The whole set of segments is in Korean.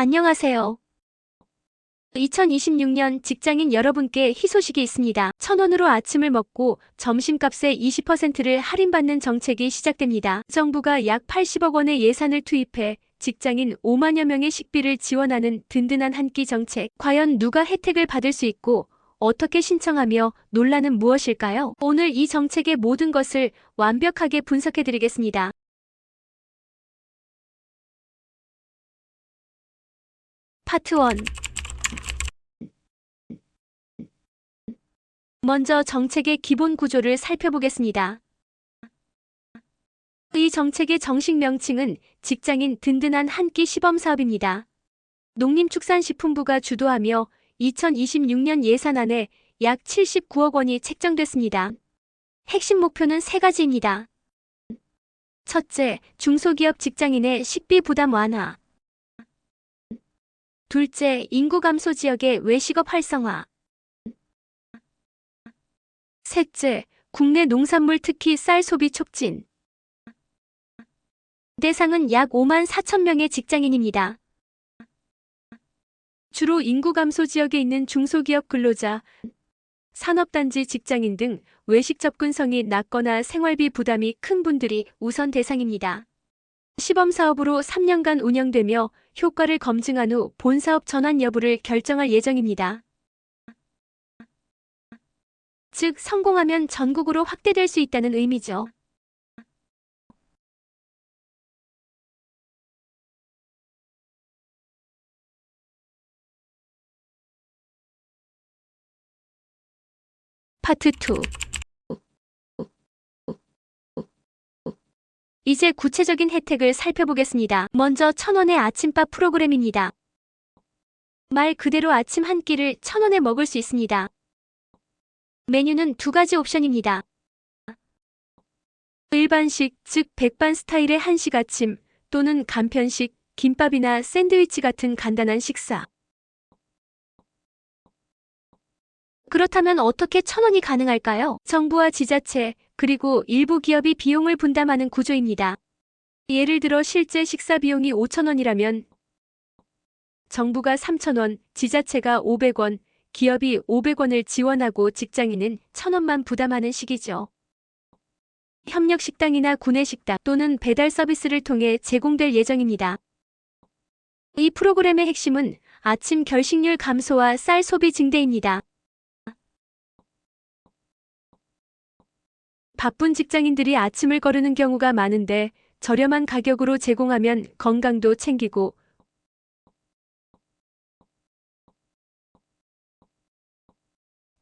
안녕하세요. 2026년 직장인 여러분께 희소식이 있습니다. 천원으로 아침을 먹고 점심값의 20%를 할인받는 정책이 시작됩니다. 정부가 약 80억 원의 예산을 투입해 직장인 5만여 명의 식비를 지원하는 든든한 한 끼 정책. 과연 누가 혜택을 받을 수 있고 어떻게 신청하며 논란은 무엇일까요? 오늘 이 정책의 모든 것을 완벽하게 분석해 드리겠습니다. 파트 1 먼저 정책의 기본 구조를 살펴보겠습니다. 이 정책의 정식 명칭은 직장인 든든한 한 끼 시범 사업입니다. 농림축산식품부가 주도하며 2026년 예산안에 약 79억 원이 책정됐습니다. 핵심 목표는 세 가지입니다. 첫째, 중소기업 직장인의 식비 부담 완화. 둘째, 인구 감소 지역의 외식업 활성화. 셋째, 국내 농산물 특히 쌀 소비 촉진. 대상은 약 5만 4천 명의 직장인입니다. 주로 인구 감소 지역에 있는 중소기업 근로자, 산업단지 직장인 등 외식 접근성이 낮거나 생활비 부담이 큰 분들이 우선 대상입니다. 시범 사업으로 3년간 운영되며 효과를 검증한 후 본 사업 전환 여부를 결정할 예정입니다. 즉, 성공하면 전국으로 확대될 수 있다는 의미죠. 파트 2 이제 구체적인 혜택을 살펴보겠습니다. 먼저 천원의 아침밥 프로그램입니다. 말 그대로 아침 한 끼를 천원에 먹을 수 있습니다. 메뉴는 두 가지 옵션입니다. 일반식, 즉 백반 스타일의 한식 아침 또는 간편식, 김밥이나 샌드위치 같은 간단한 식사. 그렇다면 어떻게 천원이 가능할까요? 정부와 지자체, 그리고 일부 기업이 비용을 분담하는 구조입니다. 예를 들어 실제 식사 비용이 5천원이라면 정부가 3천원, 지자체가 500원, 기업이 500원을 지원하고 직장인은 1,000원만 부담하는 식이죠. 협력식당이나 구내식당 또는 배달 서비스를 통해 제공될 예정입니다. 이 프로그램의 핵심은 아침 결식률 감소와 쌀 소비 증대입니다. 바쁜 직장인들이 아침을 거르는 경우가 많은데 저렴한 가격으로 제공하면 건강도 챙기고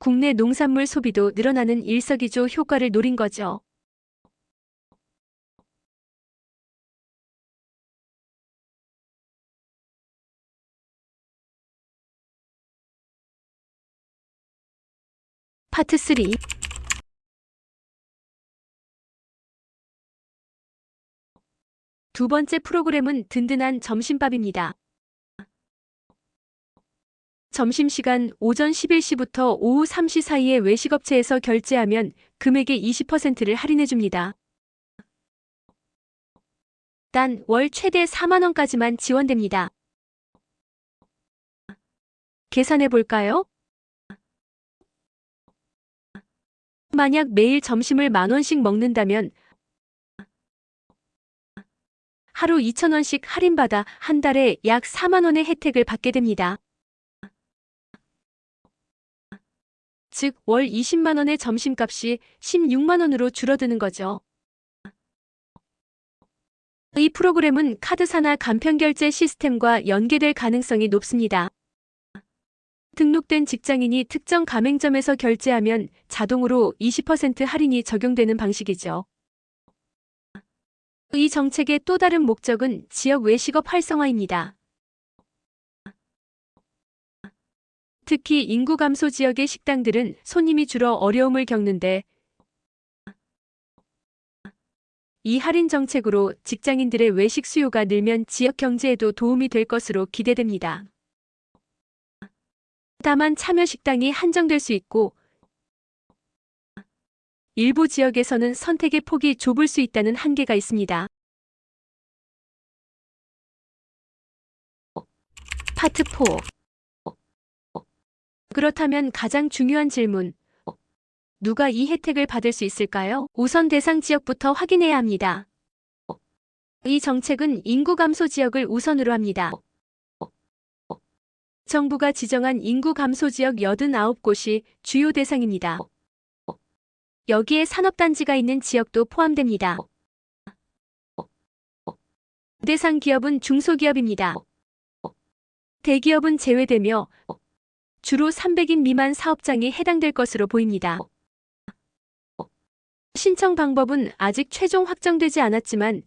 국내 농산물 소비도 늘어나는 일석이조 효과를 노린 거죠. 파트 3 두 번째 프로그램은 든든한 점심밥입니다. 점심시간 오전 11시부터 오후 3시 사이에 외식업체에서 결제하면 금액의 20%를 할인해줍니다. 단 월 최대 4만원까지만 지원됩니다. 계산해 볼까요? 만약 매일 점심을 만원씩 먹는다면 하루 2,000원씩 할인받아 한 달에 약 4만원의 혜택을 받게 됩니다. 즉, 월 20만원의 점심값이 16만원으로 줄어드는 거죠. 이 프로그램은 카드사나 간편결제 시스템과 연계될 가능성이 높습니다. 등록된 직장인이 특정 가맹점에서 결제하면 자동으로 20% 할인이 적용되는 방식이죠. 이 정책의 또 다른 목적은 지역 외식업 활성화입니다. 특히 인구 감소 지역의 식당들은 손님이 줄어 어려움을 겪는데 이 할인 정책으로 직장인들의 외식 수요가 늘면 지역 경제에도 도움이 될 것으로 기대됩니다. 다만 참여 식당이 한정될 수 있고 일부 지역에서는 선택의 폭이 좁을 수 있다는 한계가 있습니다. 파트 4. 그렇다면 가장 중요한 질문. 누가 이 혜택을 받을 수 있을까요? 우선 대상 지역부터 확인해야 합니다. 이 정책은 인구 감소 지역을 우선으로 합니다. 정부가 지정한 인구 감소 지역 89곳이 주요 대상입니다. 여기에 산업단지가 있는 지역도 포함됩니다. 대상 기업은 중소기업입니다. 대기업은 제외되며 주로 300인 미만 사업장이 해당될 것으로 보입니다. 신청 방법은 아직 최종 확정되지 않았지만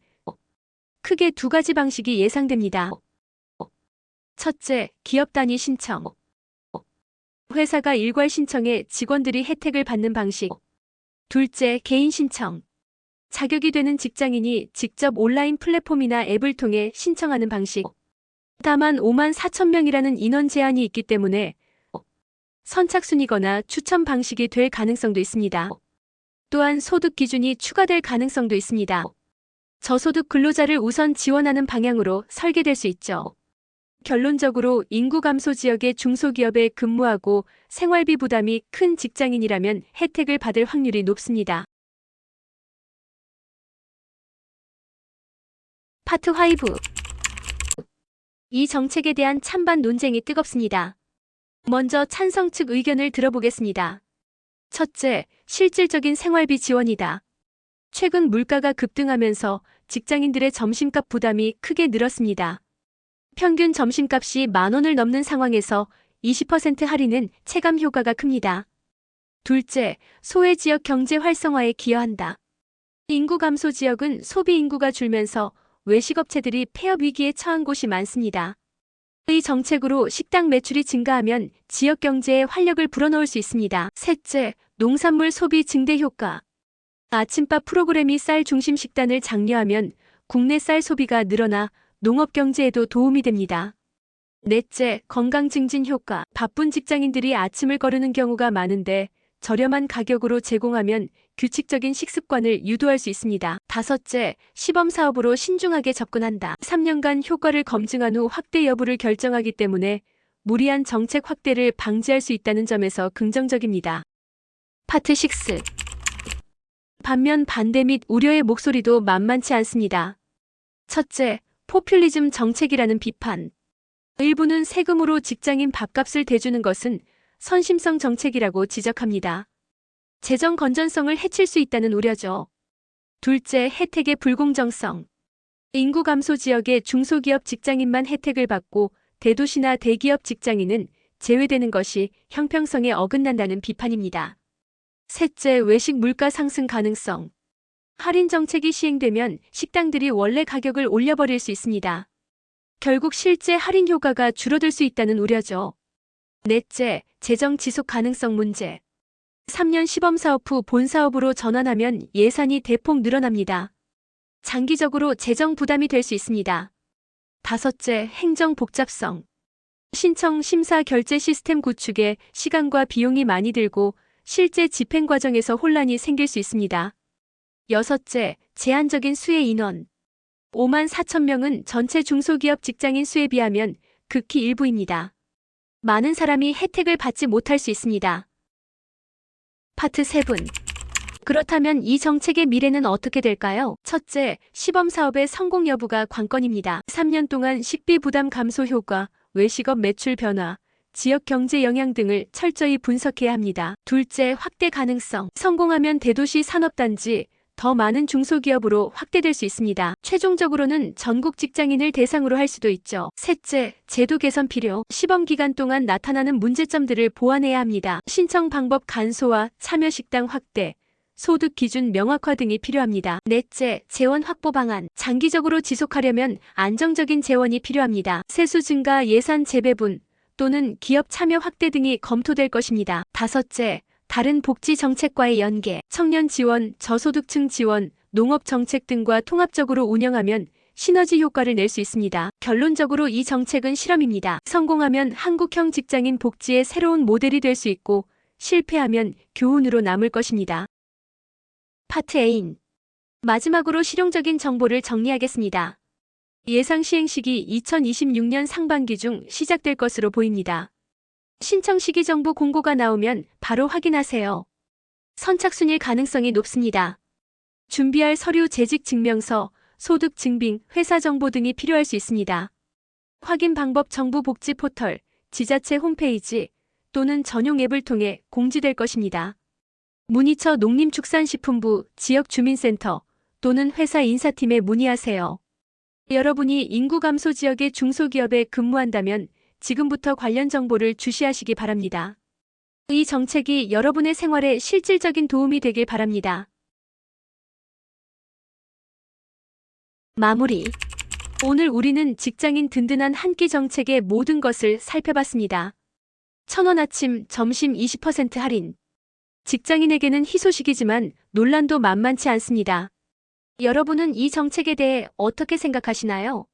크게 두 가지 방식이 예상됩니다. 첫째, 기업 단위 신청. 회사가 일괄 신청해 직원들이 혜택을 받는 방식. 둘째, 개인 신청. 자격이 되는 직장인이 직접 온라인 플랫폼이나 앱을 통해 신청하는 방식. 다만 5만 4천 명이라는 인원 제한이 있기 때문에 선착순이거나 추천 방식이 될 가능성도 있습니다. 또한 소득 기준이 추가될 가능성도 있습니다. 저소득 근로자를 우선 지원하는 방향으로 설계될 수 있죠. 결론적으로 인구 감소 지역의 중소기업에 근무하고 생활비 부담이 큰 직장인이라면 혜택을 받을 확률이 높습니다. 파트 5. 이 정책에 대한 찬반 논쟁이 뜨겁습니다. 먼저 찬성 측 의견을 들어보겠습니다. 첫째, 실질적인 생활비 지원이다. 최근 물가가 급등하면서 직장인들의 점심값 부담이 크게 늘었습니다. 평균 점심값이 만 원을 넘는 상황에서 20% 할인은 체감 효과가 큽니다. 둘째, 소외 지역 경제 활성화에 기여한다. 인구 감소 지역은 소비 인구가 줄면서 외식업체들이 폐업 위기에 처한 곳이 많습니다. 이 정책으로 식당 매출이 증가하면 지역 경제에 활력을 불어넣을 수 있습니다. 셋째, 농산물 소비 증대 효과. 아침밥 프로그램이 쌀 중심 식단을 장려하면 국내 쌀 소비가 늘어나 농업 경제에도 도움이 됩니다. 넷째, 건강 증진 효과. 바쁜 직장인들이 아침을 거르는 경우가 많은데 저렴한 가격으로 제공하면 규칙적인 식습관을 유도할 수 있습니다. 다섯째, 시범 사업으로 신중하게 접근한다. 3년간 효과를 검증한 후 확대 여부를 결정하기 때문에 무리한 정책 확대를 방지할 수 있다는 점에서 긍정적입니다. 파트 6. 반면 반대 및 우려의 목소리도 만만치 않습니다. 첫째, 포퓰리즘 정책이라는 비판. 일부는 세금으로 직장인 밥값을 대주는 것은 선심성 정책이라고 지적합니다. 재정 건전성을 해칠 수 있다는 우려죠. 둘째, 혜택의 불공정성. 인구 감소 지역의 중소기업 직장인만 혜택을 받고 대도시나 대기업 직장인은 제외되는 것이 형평성에 어긋난다는 비판입니다. 셋째, 외식 물가 상승 가능성. 할인 정책이 시행되면 식당들이 원래 가격을 올려버릴 수 있습니다. 결국 실제 할인 효과가 줄어들 수 있다는 우려죠. 넷째, 재정 지속 가능성 문제. 3년 시범 사업 후 본 사업으로 전환하면 예산이 대폭 늘어납니다. 장기적으로 재정 부담이 될 수 있습니다. 다섯째, 행정 복잡성. 신청 심사 결제 시스템 구축에 시간과 비용이 많이 들고 실제 집행 과정에서 혼란이 생길 수 있습니다. 여섯째, 제한적인 수혜 인원. 5만 4천 명은 전체 중소기업 직장인 수에 비하면 극히 일부입니다. 많은 사람이 혜택을 받지 못할 수 있습니다. 파트 7. 그렇다면 이 정책의 미래는 어떻게 될까요? 첫째, 시범 사업의 성공 여부가 관건입니다. 3년 동안 식비 부담 감소 효과, 외식업 매출 변화, 지역 경제 영향 등을 철저히 분석해야 합니다. 둘째, 확대 가능성. 성공하면 대도시 산업단지, 더 많은 중소기업으로 확대될 수 있습니다. 최종적으로는 전국 직장인을 대상으로 할 수도 있죠. 셋째, 제도 개선 필요. 시범 기간 동안 나타나는 문제점들을 보완해야 합니다. 신청 방법 간소화, 참여 식당 확대, 소득 기준 명확화 등이 필요합니다. 넷째, 재원 확보 방안. 장기적으로 지속하려면 안정적인 재원이 필요합니다. 세수 증가, 예산 재배분 또는 기업 참여 확대 등이 검토될 것입니다. 다섯째, 다른 복지 정책과의 연계, 청년 지원, 저소득층 지원, 농업 정책 등과 통합적으로 운영하면 시너지 효과를 낼 수 있습니다. 결론적으로 이 정책은 실험입니다. 성공하면 한국형 직장인 복지의 새로운 모델이 될 수 있고 실패하면 교훈으로 남을 것입니다. 파트 A인 마지막으로 실용적인 정보를 정리하겠습니다. 예상 시행 시기 2026년 상반기 중 시작될 것으로 보입니다. 신청 시기 정보 공고가 나오면 바로 확인하세요. 선착순일 가능성이 높습니다. 준비할 서류 재직 증명서, 소득 증빙, 회사 정보 등이 필요할 수 있습니다. 확인 방법 정부 복지 포털, 지자체 홈페이지 또는 전용 앱을 통해 공지될 것입니다. 문의처 농림축산식품부 지역주민센터 또는 회사 인사팀에 문의하세요. 여러분이 인구 감소 지역의 중소기업에 근무한다면 지금부터 관련 정보를 주시하시기 바랍니다. 이 정책이 여러분의 생활에 실질적인 도움이 되길 바랍니다. 마무리. 오늘 우리는 직장인 든든한 한 끼 정책의 모든 것을 살펴봤습니다. 천원 아침, 점심 20% 할인. 직장인에게는 희소식이지만 논란도 만만치 않습니다. 여러분은 이 정책에 대해 어떻게 생각하시나요?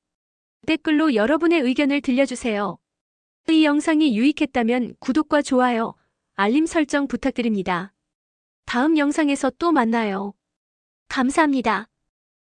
댓글로 여러분의 의견을 들려주세요. 이 영상이 유익했다면 구독과 좋아요, 알림 설정 부탁드립니다. 다음 영상에서 또 만나요. 감사합니다.